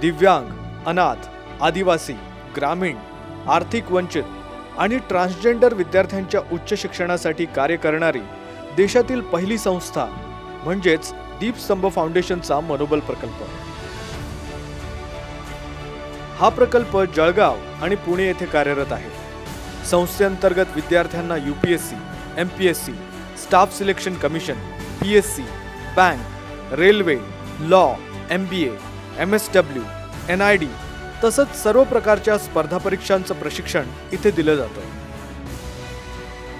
दिव्यांग अनाथ आदिवासी ग्रामीण आर्थिक वंचित आणि ट्रान्सजेंडर विद्यार्थ्यांच्या उच्च शिक्षणासाठी कार्य करणारी देशातील पहिली संस्था म्हणजेच दीपस्तंभ फाउंडेशनचा मनोबल प्रकल्प. हा प्रकल्प जळगाव आणि पुणे येथे कार्यरत आहे. संस्थेअंतर्गत विद्यार्थ्यांना U P S C M P S C staff selection commission P S C bank railway law M B A M S W N I D तसंच सर्व प्रकारच्या स्पर्धा परीक्षांचं प्रशिक्षण इथे दिलं जातं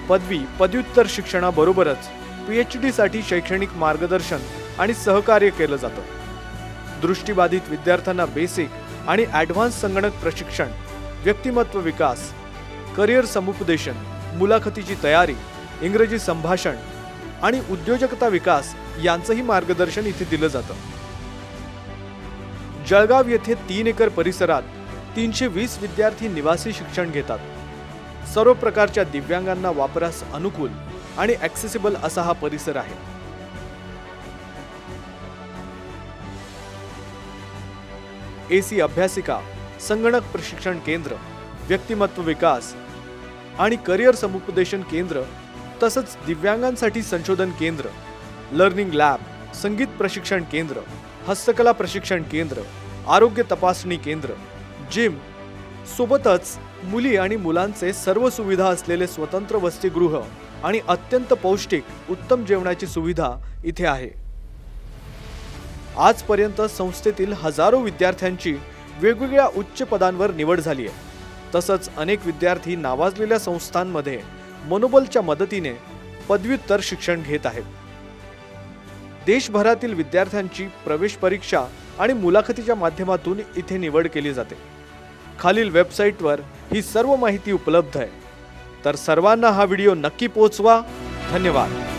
पदवी पदव्युत्तर शिक्षणाबरोबरच पी एच डीसाठी शैक्षणिक मार्गदर्शन आणि सहकार्य केलं जातं. दृष्टीबाधित विद्यार्थ्यांना बेसिक आणि ॲडव्हान्स संगणक प्रशिक्षण व्यक्तिमत्व विकास करिअर समुपदेशन मुलाखतीची तयारी इंग्रजी संभाषण आणि उद्योजकता विकास यांचंही मार्गदर्शन इथे दिलं जातं. जळगाव येथे तीन एकर परिसरात तीनशे वीस विद्यार्थी निवासी शिक्षण घेतात. सर्व प्रकारच्या दिव्यांगांना वापरास अनुकूल आणि ॲक्सेसिबल असा हा परिसर आहे. एसी अभ्यासिका संगणक प्रशिक्षण केंद्र व्यक्तिमत्व विकास आणि करिअर समुपदेशन केंद्र तसंच दिव्यांगांसाठी संशोधन केंद्र लर्निंग लॅब संगीत प्रशिक्षण केंद्र हस्तकला प्रशिक्षण केंद्र आरोग्य तपासणी केंद्र जिम सोबतच मुली आणि मुलांचे सर्व सुविधा असलेले स्वतंत्र वसतिगृह आणि अत्यंत पौष्टिक उत्तम जेवणाची सुविधा इथे आहे. आजपर्यंत संस्थेतील हजारो विद्यार्थ्यांची वेगवेगळ्या उच्च पदांवर निवड झाली आहे. तसंच अनेक विद्यार्थी नावाजलेल्या संस्थांमध्ये मनोबलच्या मदतीने पदव्युत्तर शिक्षण घेत आहेत. देशभरातील विद्यार्थ्यांची प्रवेश परीक्षा आणि मुलाखतीच्या माध्यमातून इथे निवड केली जाते. खालील वेबसाईटवर ही सर्व माहिती उपलब्ध आहे. तर सर्वांना हा व्हिडिओ नक्की पोचवा. धन्यवाद.